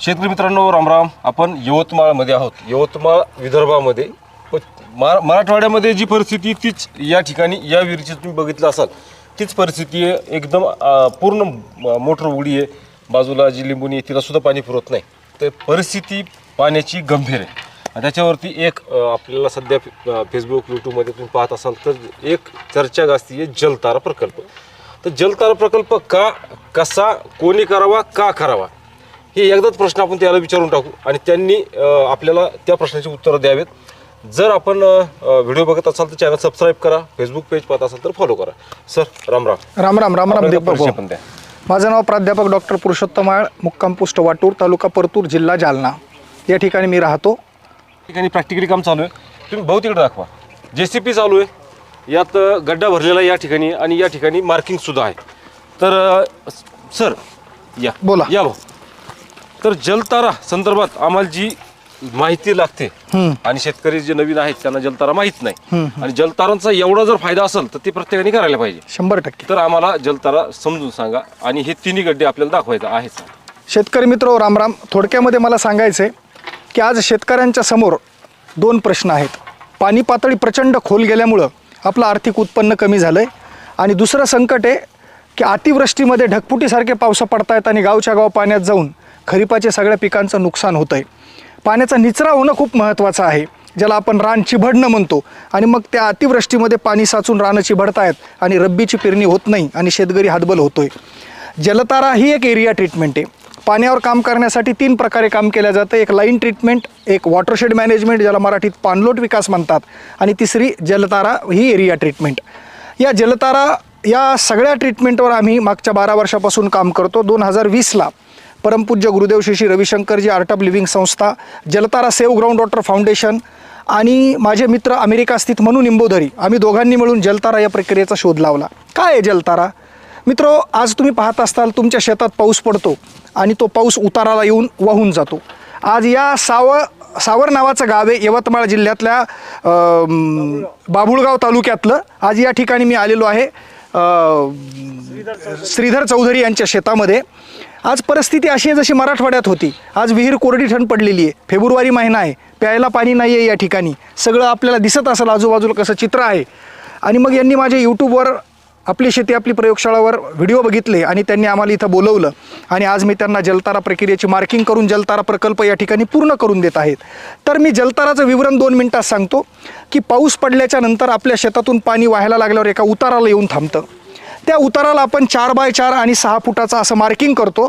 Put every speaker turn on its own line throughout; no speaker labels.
शेतकरी मित्रांनो रामराम आपण यवतमाळमध्ये आहोत. यवतमाळ विदर्भामध्ये प- मरा मराठवाड्यामध्ये जी परिस्थिती तीच या ठिकाणी या विहिरीची तुम्ही बघितलं असाल तीच परिस्थिती आहे. एकदम अं, पूर्ण म- मोटर उडी आहे. बाजूला जी लिंबुनी आहे तिला सुद्धा पाणी पुरत नाही. तर परिस्थिती पाण्याची गंभीर आहे. आणि त्याच्यावरती एक अं, आपल्याला सध्या फे- अं, फेसबुक यूट्यूबमध्ये तुम्ही पाहत असाल तर एक चर्चा गाजती आहे जलतारा प्रकल्प. तर जलतारा प्रकल्प का कसा कोणी करावा का करावा? हे एकदाच प्रश्न आपण त्याला विचारून टाकू. आणि त्यांनी आपल्याला त्या प्रश्नाची उत्तरं द्यावेत. जर आपण व्हिडिओ बघत असाल तर चॅनल सबस्क्राईब करा. फेसबुक पेज पाहत असाल तर फॉलो करा. सर राम राम.
राम राम राम राम दीपक माझं नाव प्राध्यापक डॉक्टर पुरुषोत्तमाळ मुक्काम पोस्ट वाटूर तालुका परतूर जिल्हा जालना. या ठिकाणी मी राहतो.
ठिकाणी प्रॅक्टिकली काम चालू आहे. तुम्ही भाऊ तिकडे दाखवा. जे सी पी चालू आहे. यात गड्डा भरलेला या ठिकाणी आणि या ठिकाणी मार्किंग सुद्धा आहे. तर सर या.
बोला.
या भाऊ. तर जलतारा संदर्भात आम्हाला जी माहिती लागते. आणि शेतकरी जे नवीन आहेत त्यांना जलतारा माहीत नाही. आणि जलतारांचा एवढा जर फायदा असेल तर ते प्रत्येकाने करायला पाहिजे.
शंभर टक्के.
तर आम्हाला जलतारा समजून सांगा आणि हे तिन्ही गड्डे आपल्याला दाखवायचं आहेच
शेतकरी मित्र राम राम थोडक्यामध्ये मला सांगायचं आहे की आज शेतकऱ्यांच्या समोर दोन प्रश्न आहेत. पाणी पातळी प्रचंड खोल गेल्यामुळं आपलं आर्थिक उत्पन्न कमी झालं आहे आणि दुसरं संकट आहे की अतिवृष्टीमध्ये ढगफुटीसारखे पावसं पडतायत आणि गावच्या गाव पाण्यात जाऊन खरीपाच्या सगळ्या पिकांचं नुकसान होतं आहे पाण्याचा निचरा होणं खूप महत्त्वाचं आहे ज्याला आपण रान चिबडणं म्हणतो. आणि मग त्या अतिवृष्टीमध्ये पाणी साचून रानं चिभडतायत आणि रब्बीची पेरणी होत नाही आणि शेतकरी हातबल होतोय. जलतारा ही एक एरिया ट्रीटमेंट आहे. पाण्यावर काम करण्यासाठी तीन प्रकारे काम केलं जातं. एक लाईन ट्रीटमेंट एक वॉटरशेड मॅनेजमेंट ज्याला मराठीत पाणलोट विकास म्हणतात. आणि तिसरी जलतारा ही एरिया ट्रीटमेंट या जलतारा या सगळ्या ट्रीटमेंटवर आम्ही मागच्या बारा वर्षापासून काम करतो. दोन हजार वीसला परमपूज्य Gurudev Shri Shri Ravishankarji art of living संस्था Jaltara save ground water foundation आणि माझे मित्र अमेरिका स्थित म्हणून निंबोधरी आम्ही दोघांनी मिळून जलतारा या प्रक्रियेचा शोध लावला. काय आहे जलतारा? मित्रो आज तुम्ही पाहत असताल तुमच्या शेतात पाऊस पडतो आणि तो पाऊस उताराला येऊन वाहून जातो. आज या साव सावर नावाचं गाव आहे यवतमाळ जिल्ह्यातल्या बाभुळगाव तालुक्यातलं. आज या ठिकाणी मी आलेलो आहे श्रीधर चौधरी यांच्या शेतामध्ये. आज परिस्थिती अशी आहे जशी मराठवाड्यात होती. आज विहीर कोरडी ठण पडलेली आहे. फेब्रुवारी महिना आहे. प्यायला पाणी नाही आहे या ठिकाणी. सगळं आपल्याला दिसत असेल आजूबाजूला कसं चित्र आहे. आणि मग यांनी माझ्या यूट्यूबवर आपली शेती आपली प्रयोगशाळावर व्हिडिओ बघितले आणि त्यांनी आम्हाला इथं बोलवलं. आणि आज मी त्यांना जलतारा प्रक्रियेची मार्किंग करून जलतारा प्रकल्प या ठिकाणी पूर्ण करून देत आहेत. तर मी जलताराचं विवरण दोन मिनटात सांगतो की पाऊस पडल्याच्या नंतर आपल्या शेतातून पाणी व्हायला लागल्यावर एका उताराला येऊन थांबतं. त्या उताराला आपण चार बाय चार आणि सहा फुटाचा असं मार्किंग करतो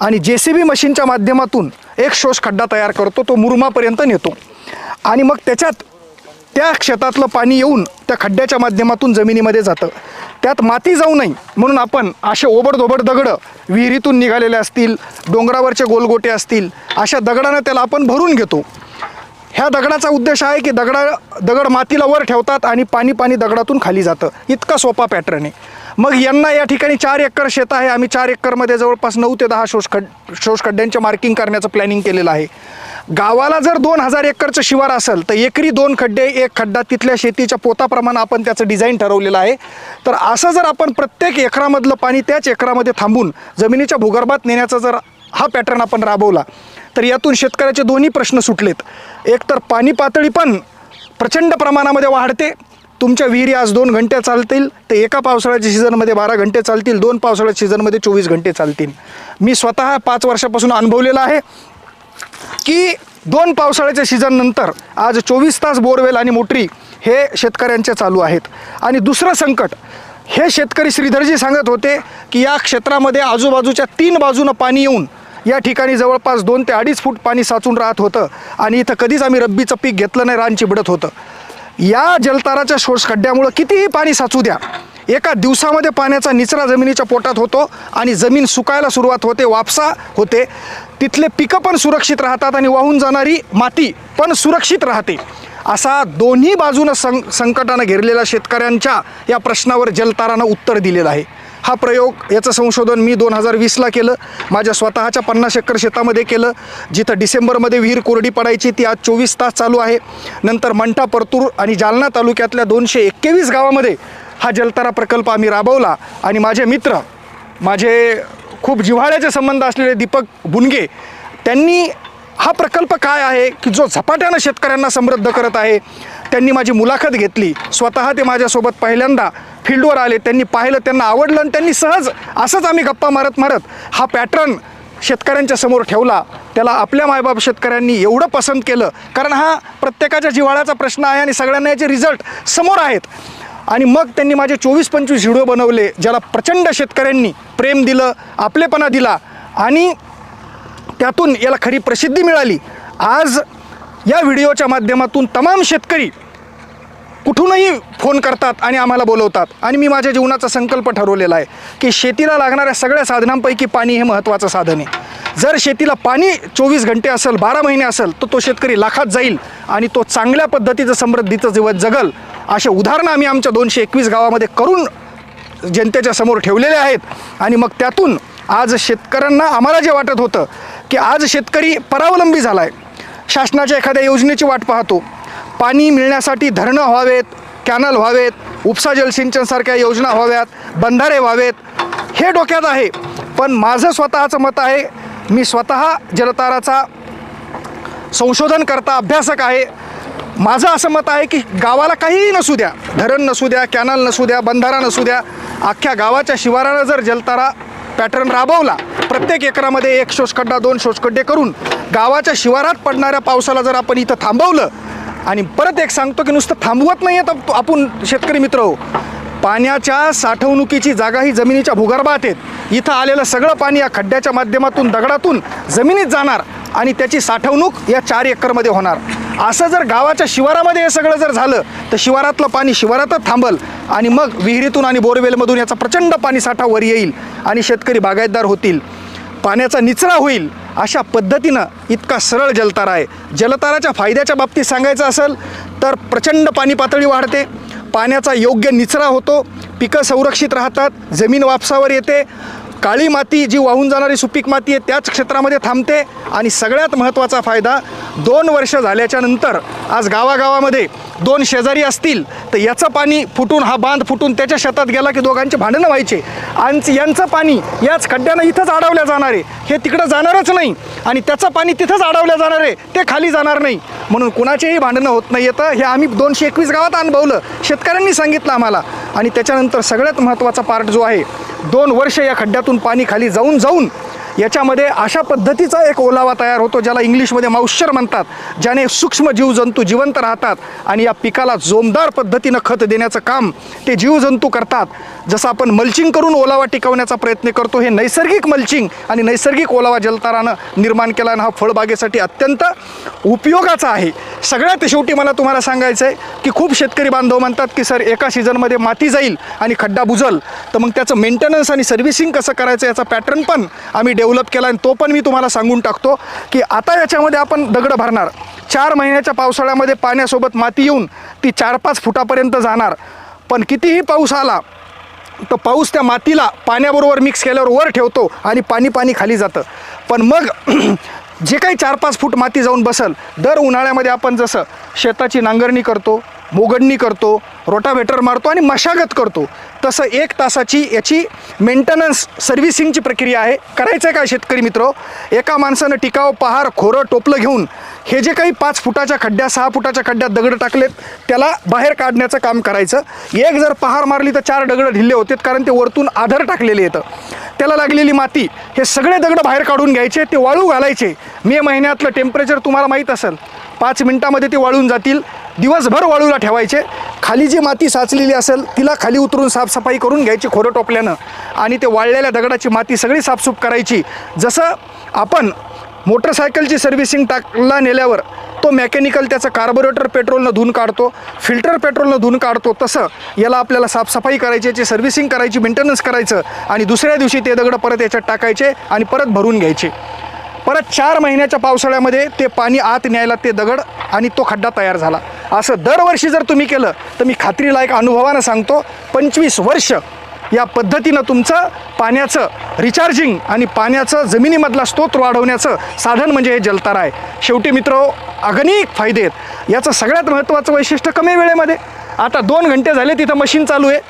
आणि जे सी बी मशीनच्या माध्यमातून एक शोष खड्डा तयार करतो तो मुरुमापर्यंत नेतो. आणि मग त्याच्यात त्या शेतातलं पाणी येऊन त्या खड्ड्याच्या माध्यमातून जमिनीमध्ये जातं. त्यात माती जाऊ नये म्हणून आपण असे ओबडधोबड दगडं विहिरीतून निघालेले असतील डोंगरावरचे गोलगोटे असतील अशा दगडानं त्याला आपण भरून घेतो. ह्या दगडाचा उद्देश आहे की दगडा दगड मातीला वर ठेवतात आणि पाणी पाणी दगडातून खाली जातं. इतका सोपा पॅटर्न आहे. मग यांना या ठिकाणी चार एकर शेत आहे. आम्ही चार एकरमध्ये जवळपास नऊ ते दहा शोषखड शोषखड्ड्यांचे मार्किंग करण्याचं प्लॅनिंग केलेलं आहे. गावाला जर दोन हजार एकरचं शिवार असेल तर एकरी दोन खड्डे एक खड्डा तिथल्या शेतीच्या पोताप्रमाणे आपण त्याचं डिझाईन ठरवलेलं आहे. तर असं जर आपण प्रत्येक एकरामधलं पाणी त्याच एकरामध्ये थांबून जमिनीच्या भूगर्भात नेण्याचा जर हा पॅटर्न आपण राबवला तर यातून शेतकऱ्याचे दोन्ही प्रश्न सुटलेत. एक तर पाणी पातळी पण प्रचंड प्रमाणामध्ये वाढते तुमच्या विहिरी आज दोन घंटे चालतील तर एका पावसाळ्याच्या सीझनमध्ये बारा घंटे चालतील दोन पावसाळ्याच्या सीझनमध्ये चोवीस घंटे चालतील. मी स्वतः पाच वर्षापासून अनुभवलेलं आहे की दोन पावसाळ्याच्या सीझननंतर आज चोवीस तास बोरवेल आणि मोटरी हे शेतकऱ्यांचे चालू आहेत. आणि दुसरं संकट हे शेतकरी श्रीधरजी सांगत होते की या क्षेत्रामध्ये आजूबाजूच्या तीन बाजूनं पाणी येऊन या ठिकाणी जवळपास दोन ते अडीच फूट पाणी साचून राहत होतं आणि इथं कधीच आम्ही रब्बीचं पीक घेतलं नाही रान चिबडत होतं. या जलताराच्या शोष खड्ड्यामुळं कितीही पाणी साचू द्या एका दिवसामध्ये पाण्याचा निचरा जमिनीच्या पोटात होतो आणि जमीन सुकायला सुरुवात होते वापसा होते. तिथले पिकं पण सुरक्षित राहतात आणि वाहून जाणारी माती पण सुरक्षित राहते. असा दोन्ही बाजूनं सं संकटानं घेरलेल्या शेतकऱ्यांच्या या प्रश्नावर जलतारानं उत्तर दिलेलं आहे. हा प्रयोग याचं संशोधन मी दोन हजार वीसला केलं. माझ्या स्वतःच्या पन्नास एकर शेतामध्ये केलं. जिथं डिसेंबरमध्ये विहीर कोरडी पडायची ती आज चोवीस तास चालू आहे. नंतर मंठा परतूर आणि जालना तालुक्यातल्या दोनशे एक्केवीस गावामध्ये हा जलतारा प्रकल्प आम्ही राबवला. आणि माझे मित्र माझे खूप जिव्हाळ्याचे संबंध असलेले दीपक बुनगे त्यांनी हा प्रकल्प काय आहे की जो झपाट्यानं शेतकऱ्यांना समृद्ध करत आहे त्यांनी माझी मुलाखत घेतली. स्वतः ते माझ्यासोबत पहिल्यांदा फील्डवर आले त्यांनी पाहिलं त्यांना आवडलं आणि त्यांनी सहज असंच आम्ही गप्पा मारत मारत हा पॅटर्न शेतकऱ्यांच्या समोर ठेवला. त्याला आपल्या मायबाप शेतकऱ्यांनी एवढं पसंत केलं. कारण हा प्रत्येकाच्या जिव्हाळ्याचा प्रश्न आहे आणि सगळ्यांना याचे रिझल्ट समोर आहेत. आणि मग त्यांनी माझे चोवीस पंचवीस व्हिडिओ बनवले ज्याला प्रचंड शेतकऱ्यांनी प्रेम दिलं आपलेपणा दिला आणि त्यातून याला खरी प्रसिद्धी मिळाली. आज या व्हिडिओच्या माध्यमातून तमाम शेतकरी कुठूनही फोन करतात आणि आम्हाला बोलवतात. आणि मी माझ्या जीवनाचा संकल्प ठरवलेला आहे की शेतीला लागणाऱ्या सगळ्या साधनांपैकी पाणी हे महत्त्वाचं साधन आहे. जर शेतीला पाणी चोवीस घंटे असेल बारा महिने असेल तर तो शेतकरी लाखात जाईल आणि तो चांगल्या पद्धतीचं समृद्धीचं जीवन जगल. असे उदाहरणं आम्ही आमच्या दोनशे एकवीस गावामध्ये करून जनतेच्या समोर ठेवलेले आहेत. आणि मग त्यातून आज शेतकऱ्यांना आम्हाला जे वाटत होतं की आज शेतकरी परावलंबी झाला आहे शासनाच्या एखाद्या योजनेची वाट पाहतो. पाणी मिळण्यासाठी धरणं व्हावेत कॅनल व्हावेत उपसा जलसिंचनसारख्या योजना व्हाव्यात बंधारे व्हावेत हे डोक्यात आहे. पण माझं स्वतःचं मत आहे मी स्वतः जलताराचा संशोधन करता अभ्यासक आहे. माझं असं मत आहे की गावाला काहीही नसू द्या धरण नसू द्या कॅनल नसू द्या बंधारा नसू द्या अख्ख्या गावाच्या शिवारानं जर जलतारा पॅटर्न राबवला प्रत्येक एकरामध्ये एक शोषखड्डा दोन शोषखड्डे करून गावाच्या शिवारात पडणाऱ्या पावसाला जर आपण इथं थांबवलं आणि परत एक सांगतो की नुसतं थांबवत नाही तर आपण शेतकरी मित्र हो. पाण्याच्या साठवणुकीची जागा ही जमिनीच्या भूगर्भात आहेत. इथं आलेलं सगळं पाणी या खड्ड्याच्या माध्यमातून दगडातून जमिनीत जाणार आणि त्याची साठवणूक या चार एकरमध्ये होणार. असं जर गावाच्या शिवारामध्ये हे सगळं जर झालं तर शिवारातलं पाणी शिवारातच थांबल आणि मग विहिरीतून आणि बोरवेलमधून याचा प्रचंड पाणी साठा वर येईल आणि शेतकरी बागायतदार होतील. पाण्याचा निचरा होईल. अशा पद्धतीनं इतका सरळ जलतारा आहे. जलताराच्या फायद्याच्या बाबतीत सांगायचं असेल तर प्रचंड पाणी पातळी वाढते. पाण्याचा योग्य निचरा होतो. पिकं संरक्षित राहतात. जमीन वापसावर येते. काळी माती जी वाहून जाणारी सुपीक माती आहे त्याच क्षेत्रामध्ये थांबते आणि सगळ्यात महत्त्वाचा फायदा दोन वर्ष झाल्याच्यानंतर आज गावागावामध्ये दोन शेजारी असतील तर याचं पाणी फुटून हा बांध फुटून त्याच्या शेतात गेला की दोघांचे भांडणं व्हायचे. आणि यांचं पाणी याच खड्ड्यानं इथंच अडवल्या जाणार आहे. हे तिकडं जाणारच नाही आणि त्याचं पाणी तिथंच अडवल्या जाणार आहे. ते खाली जाणार नाही. म्हणून कुणाचेही भांडणं होत नाही येतं. हे आम्ही दोनशे एकवीस गावात अनुभवलं. शेतकऱ्यांनी सांगितलं आम्हाला. आणि त्याच्यानंतर सगळ्यात महत्त्वाचा पार्ट जो आहे दोन वर्ष या खड्ड्यातून पाणी खाली जाऊन जाऊन याच्यामध्ये अशा पद्धतीचा एक ओलावा तयार होतो ज्याला इंग्लिशमध्ये माऊश्चर म्हणतात ज्याने सूक्ष्म जीवजंतू जिवंत राहतात आणि या पिकाला जोमदार पद्धतीनं खत देण्याचं काम ते जीवजंतू करतात. जसं आपण मल्चिंग करून ओलावा टिकवण्याचा प्रयत्न करतो हे नैसर्गिक मल्चिंग आणि नैसर्गिक ओलावा जलतारानं निर्माण केला आणि हा फळबागेसाठी अत्यंत उपयोगाचा आहे. सगळ्यात शेवटी मला तुम्हाला सांगायचं आहे की खूप शेतकरी बांधव म्हणतात की सर एका सीझनमध्ये माती जाईल आणि खड्डा बुजल. तर मग त्याचं मेंटेनन्स आणि सर्व्हिसिंग कसं करायचं याचा पॅटर्न पण आम्ही डेव्हलप केला आणि तो पण मी तुम्हाला सांगून टाकतो की आता याच्यामध्ये आपण दगड भरणार. चार महिन्याच्या पावसाळ्यामध्ये पाण्यासोबत माती येऊन ती चार पाच फुटापर्यंत जाणार. पण कितीही पाऊस आला तर पाऊस त्या मातीला पाण्याबरोबर मिक्स केल्यावर वर ठेवतो आणि पाणी पाणी खाली जातं. पण मग जे काही चार पाच फूट माती जाऊन बसल दर उन्हाळ्यामध्ये आपण जसं शेताची नांगरणी करतो मोगडणी करतो रोटावेटर मारतो आणि मशागत करतो. तसं एक तासाची याची मेंटेनन्स सर्व्हिसिंगची प्रक्रिया आहे. करायचं आहे का शेतकरी मित्र? एका माणसानं टिकाव पहार खोरं टोपलं घेऊन हे जे काही पाच फुटाच्या खड्ड्या सहा फुटाच्या खड्ड्यात दगड टाकलेत त्याला बाहेर काढण्याचं काम करायचं. एक जर पहार मारली तर चार दगड ढिल्ले होते कारण ते वरतून आधार टाकलेले येतं. त्याला लागलेली माती हे सगळे दगड बाहेर काढून घ्यायचे ते वाळू घालायचे. मे महिन्यातलं टेम्परेचर तुम्हाला माहीत असेल. पाच मिनटामध्ये ते वाळून जातील. दिवसभर वाळूला ठेवायचे. खाली जी माती साचलेली असेल तिला खाली उतरून साफसफाई करून घ्यायची खोरं टोपल्यानं. आणि ते वाळलेल्या दगडाची माती सगळी साफसूफ करायची. जसं आपण मोटरसायकलची सर्व्हिसिंग टाकला नेल्यावर तो मेकॅनिकल त्याचं कार्बोरेटर पेट्रोलनं धुवून काढतो फिल्टर पेट्रोलनं धुवून काढतो तसं याला आपल्याला साफसफाई करायची याची सर्व्हिसिंग करायची मेंटेनन्स करायचं आणि दुसऱ्या दिवशी ते दगड परत याच्यात टाकायचे आणि परत भरून घ्यायचे. परत चार महिन्याच्या पावसाळ्यामध्ये ते पाणी आत न्यायला ते दगड आणि तो खड्डा तयार झाला. असं दरवर्षी जर तुम्ही केलं तर मी खात्रीलायक अनुभवानं सांगतो पंचवीस वर्ष या पद्धतीनं तुमचं पाण्याचं रिचार्जिंग आणि पाण्याचं जमिनीमधला स्तोत्र वाढवण्याचं साधन म्हणजे हे जलतारा आहे. शेवटी मित्र अगणिक फायदे आहेत. याचं सगळ्यात महत्त्वाचं वैशिष्ट्य कमी वेळेमध्ये. आता दोन घंटे झाले तिथं मशीन चालू आहे.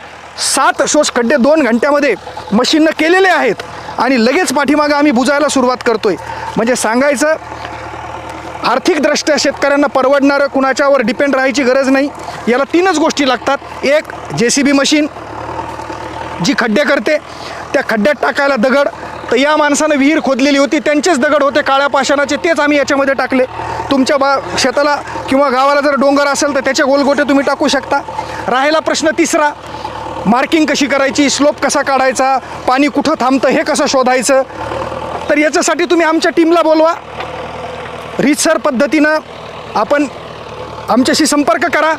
सात शोष खड्डे दोन घंट्यामध्ये मशीननं केलेले आहेत. आणि लगेच पाठीमागं आम्ही बुजायला सुरुवात करतोय. म्हणजे सांगायचं आर्थिकदृष्ट्या शेतकऱ्यांना परवडणारं कुणाच्यावर डिपेंड राहायची गरज नाही. याला तीनच गोष्टी लागतात. एक जे सी बी मशीन जी खड्डे करते त्या खड्ड्यात टाकायला दगड. तर या माणसानं विहीर खोदलेली होती त्यांचेच दगड होते काळ्या पाषाणाचे तेच आम्ही याच्यामध्ये टाकले. तुमच्या बा शेताला किंवा गावाला जर डोंगर असेल तर त्याचे गोलगोटे तुम्ही टाकू शकता. राहिला प्रश्न तिसरा मार्किंग कशी करायची स्लोप कसा काढायचा पाणी कुठं थांबतं हे कसं शोधायचं? तर याच्यासाठी तुम्ही आमच्या टीमला बोलवा. रीतसर पद्धतीनं आपण आमच्याशी संपर्क करा.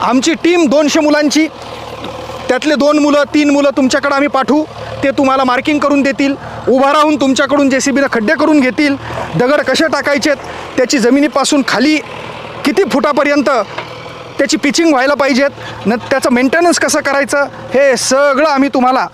आमची टीम दोनशे मुलांची त्यातले दोन मुलं तीन मुलं तुमच्याकडं आम्ही पाठवू. ते तुम्हाला मार्किंग करून देतील. उभा राहून तुमच्याकडून जे सी बीनं खड्डे करून घेतील. दगड कसे टाकायचेत त्याची जमिनीपासून खाली किती फुटापर्यंत त्याची पिचिंग व्हायला पाहिजेत. न त्याचं मेंटेनन्स कसं करायचं हे सगळं आम्ही तुम्हाला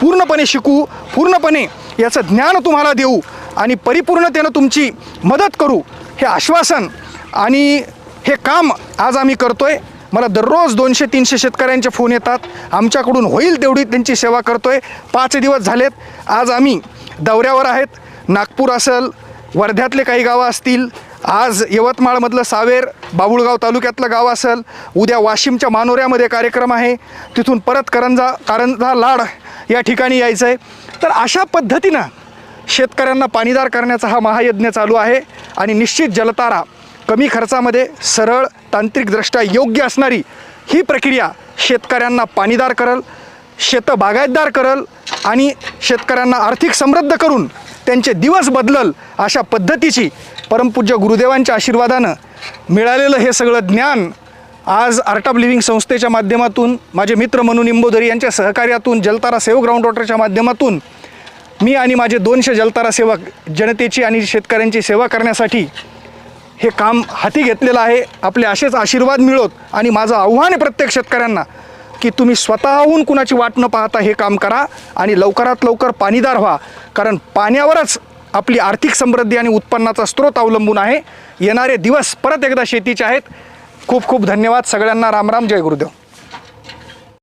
पूर्णपणे शिकू पूर्णपणे याचं ज्ञान तुम्हाला देऊ आणि परिपूर्णतेनं तुमची मदत करू हे आश्वासन आणि हे काम आज आम्ही करतो आहे मला दररोज दोनशे तीनशे शेतकऱ्यांचे फोन येतात. आमच्याकडून होईल तेवढी त्यांची सेवा करतो आहे पाच दिवस झालेत. आज आम्ही दौऱ्यावर आहेत. नागपूर असेल वर्ध्यातले काही गावं असतील आज यवतमाळमधलं सावेर बाबुळगाव तालुक्यातलं गाव असेल. उद्या वाशिमच्या मानोऱ्यामध्ये कार्यक्रम आहे. तिथून परत करंजा कारंजा लाड या ठिकाणी यायचं आहे तर अशा पद्धतीनं शेतकऱ्यांना पाणीदार करण्याचा हा महायज्ञ चालू आहे. आणि निश्चित जलतारा कमी खर्चामध्ये सरळ तांत्रिकदृष्ट्या योग्य असणारी ही प्रक्रिया शेतकऱ्यांना पाणीदार करल शेतं बागायतदार करल आणि शेतकऱ्यांना आर्थिक समृद्ध करून त्यांचे दिवस बदलल अशा पद्धतीची परमपूज्य गुरुदेवांच्या आशीर्वादानं मिळालेलं हे सगळं ज्ञान आज आर्ट ऑफ लिव्हिंग संस्थेच्या माध्यमातून माझे मित्र म्हणून इंबोदरी यांच्या सहकार्यातून जलतारा सेव ग्राउंड वॉटरच्या माध्यमातून मी आणि माझे दोनशे जलतारा सेवक जनतेची आणि शेतकऱ्यांची सेवा करण्यासाठी हे काम हाती घेतलेलं आहे. आपले असेच आशीर्वाद मिळवत आणि माझं आव्हान आहे प्रत्येक शेतकऱ्यांना. की तुम्ही स्वतःहून कुणाची वाट न पाहता हे काम करा आणि लवकरात लवकर पाणीदार व्हा. कारण पाण्यावरच आपली आर्थिक समृद्धी आणि उत्पन्नाचा स्रोत अवलंबून आहे. येणारे दिवस परत एकदा शेतीचे आहेत. खूप खूप धन्यवाद सगळ्यांना. रामराम जय गुरुदेव.